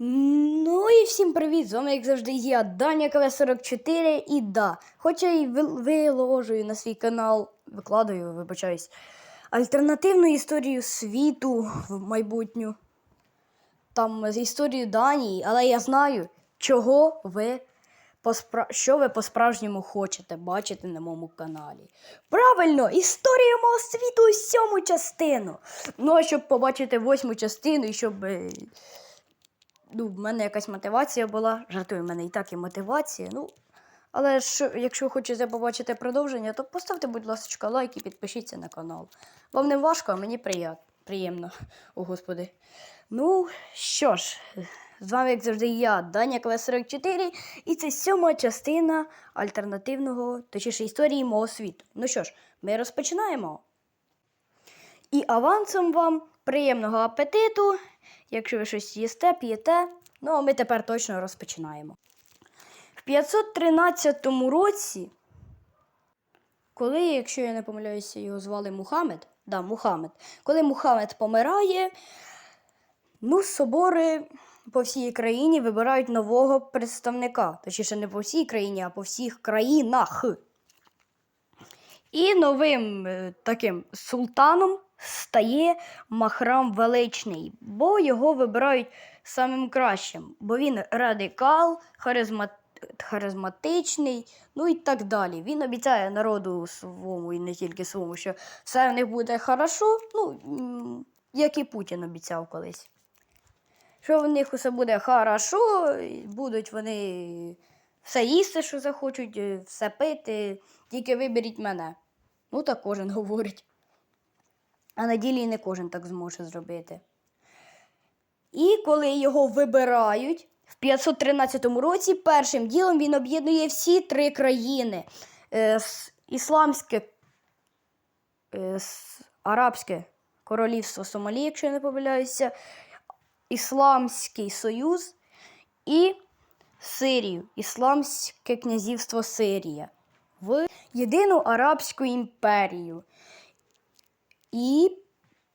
Ну і всім привіт! З вами, як завжди, я Даня КВ44 і да, хоч я й виложую на свій канал, викладаю, вибачаюсь, альтернативну історію світу в майбутню. Там з історію Данії, але я знаю, чого ви поспра... що ви по-справжньому хочете бачити на моєму каналі. Правильно, історію мого світу сьому частину. Ну, а щоб побачити восьму частину і щоб. Ну, в мене якась мотивація була. Жартую, в мене і так є мотивація. Ну, але ж, якщо хочете побачити продовження, то поставте, будь ласка, лайк і підпишіться на канал. Вам не важко, а мені приємно. О, Господи. Ну, що ж, з вами, як завжди, я, Даня КВ44, і це сьома частина альтернативного, точніше, історії мого світу. Ну що ж, ми розпочинаємо. І авансом вам приємного апетиту, якщо ви щось їсте, п'єте. Ну, а ми тепер точно розпочинаємо. В 513 році, коли, якщо я не помиляюся, його звали Мухаммед, да, Мухаммед, коли Мухаммед помирає, ну, собори по всій країні вибирають нового представника. Точніше, не по всій країні, а по всіх країнах. І новим е, таким султаном стає Махрам Величний, бо його вибирають самим кращим, бо він радикал, харизма... харизматичний, ну і так далі. Він обіцяє народу своєму і не тільки своєму, що все в них буде хорошо, ну, як і Путін обіцяв колись. Що в них усе буде хорошо, будуть вони все їсти, що захочуть, все пити, тільки виберіть мене. Ну, так кожен говорить. А на ділі не кожен так зможе зробити. І коли його вибирають в 513 році, першим ділом він об'єднує всі три країни: Е, Ісламське, е, Арабське королівство Сомалі, якщо я не помиляюся, Ісламський Союз і Сирію, Ісламське князівство Сирія в єдину Арабську імперію. І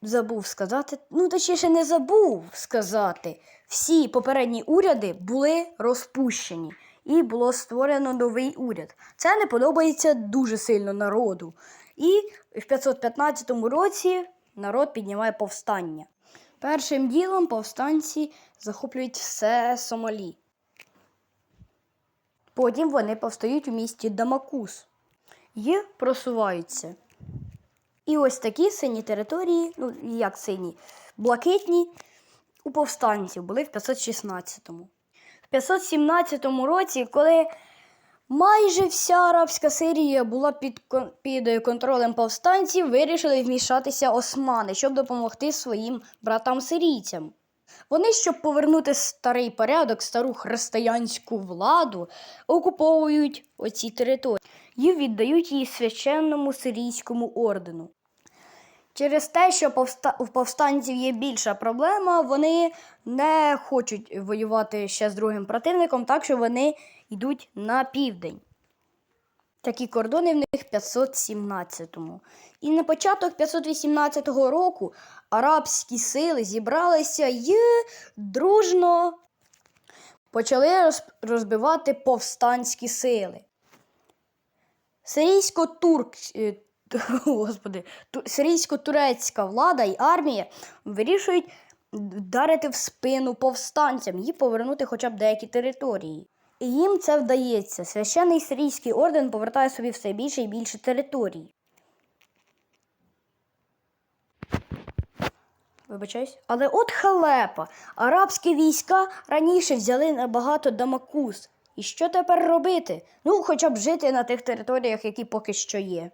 забув сказати, ну точніше не забув сказати, всі попередні уряди були розпущені і було створено новий уряд. Це не подобається дуже сильно народу. І в 515 році народ піднімає повстання. Першим ділом повстанці захоплюють все Сомалі. Потім вони повстають у місті Дамакус і просуваються. І ось такі сині території, ну як сині, блакитні у повстанців були в 516-му. В 517 році, коли майже вся арабська Сирія була під, під контролем повстанців, вирішили вмішатися османи, щоб допомогти своїм братам-сирійцям. Вони, щоб повернути старий порядок, стару християнську владу, окуповують оці території і віддають її священному сирійському ордену. Через те, що повста... у повстанців є більша проблема, вони не хочуть воювати ще з другим противником, так що вони йдуть на південь. Такі кордони в них в 517-му. І на початок 518 року арабські сили зібралися і дружно почали розбивати повстанські сили. Сирійсько-турк, е, господи, сирійсько-турецька влада і армія вирішують вдарити в спину повстанцям і повернути хоча б деякі території. І їм це вдається. Священний сирійський орден повертає собі все більше і більше територій. Вибачаюсь. Але от халепа. Арабські війська раніше взяли набагато Дамакус. І що тепер робити? Ну, хоча б жити на тих територіях, які поки що є.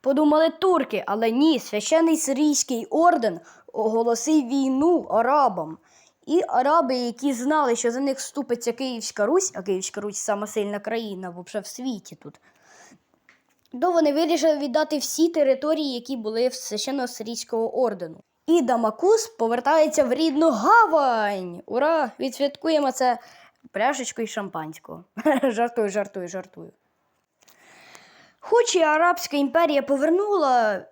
Подумали турки, але ні, священний сирійський орден оголосив війну арабам. І араби, які знали, що за них вступиться Київська Русь, а Київська Русь сама сильна країна взагалі в світі тут, то вони вирішили віддати всі території, які були в священно-сирійського ордену. І Дамакус повертається в рідну гавань. Ура! Відсвяткуємо це пляшечкою і шампанського. жартую, жартую, жартую. Хоч і Арабська імперія повернула,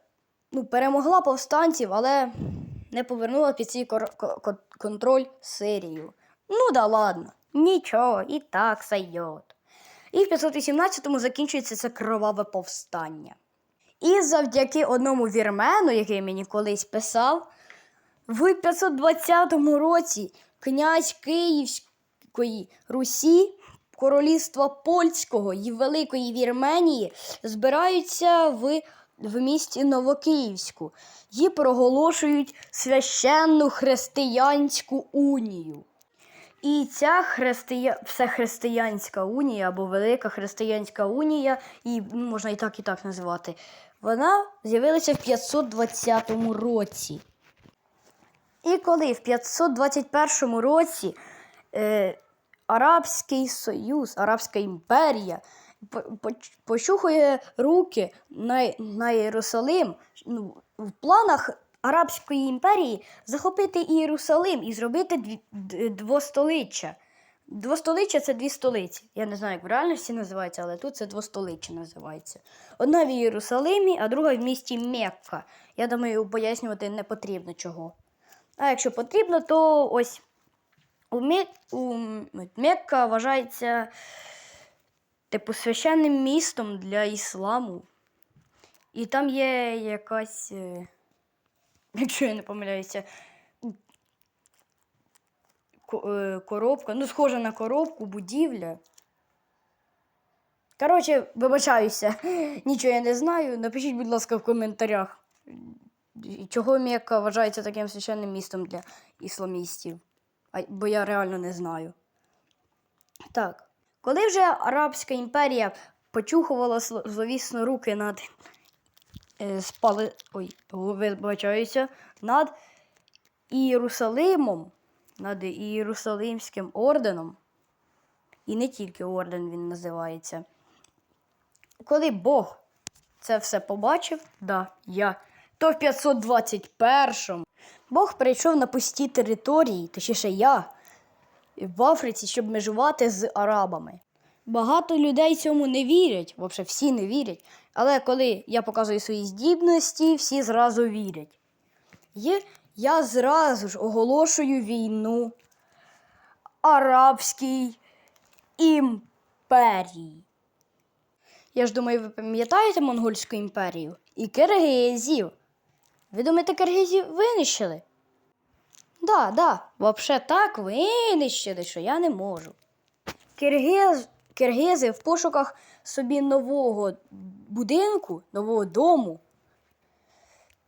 ну, перемогла повстанців, але не повернула під свій контроль Сирію. Ну да ладно, нічого, і так сойдет. І в 518-му закінчується це кроваве повстання. І завдяки одному вірмену, який мені колись писав, в 520 році князь Київської Русі, королівства польського і Великої Вірменії збираються в, в місті Новокиївську і проголошують священну християнську унію. І ця христия... всехристиянська унія або Велика Християнська унія, і можна і так, і так називати, вона з'явилася в 520 році. І коли в 521 році е, Арабський Союз, Арабська імперія по- поч- почухує руки на, на Єрусалим, ну, в планах Арабської імперії захопити Єрусалим і зробити двостоличчя. Двостоличчя це дві столиці. Я не знаю, як в реальності називається, але тут це двостоличчя називається. Одна в Єрусалимі, а друга в місті Мекка. Я думаю, пояснювати не потрібно чого. А якщо потрібно, то ось у, Мек... у Мекка вважається типу священним містом для ісламу. І там є якась, е, якщо я не помиляюся, е, коробка, ну, схожа на коробку, будівля. Коротше, вибачаюся, нічого я не знаю. Напишіть, будь ласка, в коментарях. Чого Мекка вважається таким священним містом для ісламістів? Бо я реально не знаю. Так. Коли вже Арабська імперія почухувала зловісно руки над е, спали. Ой, вибачаюся, над Ієрусалимом, над Ієрусалимським орденом, і не тільки орден він називається. Коли Бог це все побачив, да, я, то в 521-му Бог прийшов на пусті території, точніше я, в Африці, щоб межувати з арабами. Багато людей цьому не вірять, взагалі всі не вірять. Але коли я показую свої здібності, всі зразу вірять. І я зразу ж оголошую війну Арабській імперії. Я ж думаю, ви пам'ятаєте Монгольську імперію і киргизів. Ви думаєте, киргизів винищили? Да, да, вообще так винищили, що я не можу. Киргиз, киргизи в пошуках собі нового будинку, нового дому,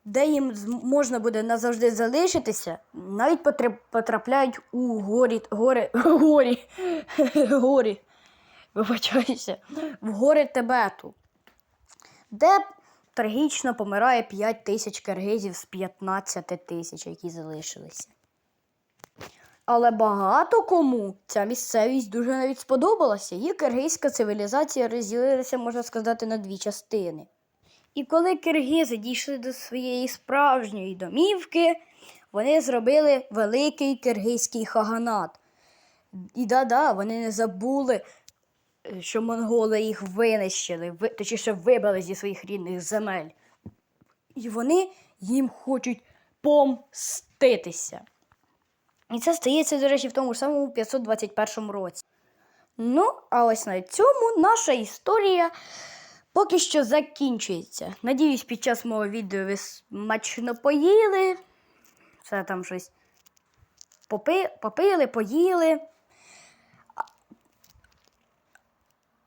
де їм можна буде назавжди залишитися, навіть потра- потрапляють у горі, гори, горі, горі, вибачаюся, в гори Тибету, де трагічно помирає 5 тисяч киргизів з 15 тисяч, які залишилися. Але багато кому ця місцевість дуже навіть сподобалася, і киргизька цивілізація розділилася, можна сказати, на дві частини. І коли киргизи дійшли до своєї справжньої домівки, вони зробили великий киргизький хаганат. І да-да, вони не забули, що монголи їх винищили, ви- точніше вибили зі своїх рідних земель. І вони їм хочуть помститися. І це стається, до речі, в тому ж самому 521 році. Ну, а ось на цьому наша історія поки що закінчується. Надіюсь, під час мого відео ви смачно поїли. Все там щось попи, попили, поїли. А-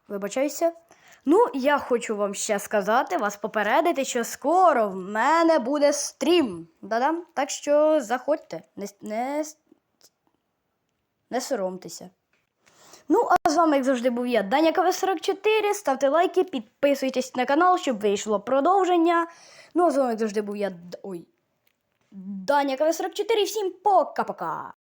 Вибачаюся. Ну, я хочу вам ще сказати, вас попередити, що скоро в мене буде стрім. Да-дам. Так що заходьте, не, не, не соромтеся. Ну, а з вами, як завжди, був я, Даня КВ44. Ставте лайки, підписуйтесь на канал, щоб вийшло продовження. Ну, а з вами, як завжди, був я. Ой. Даня КВ44. Всім пока-пока!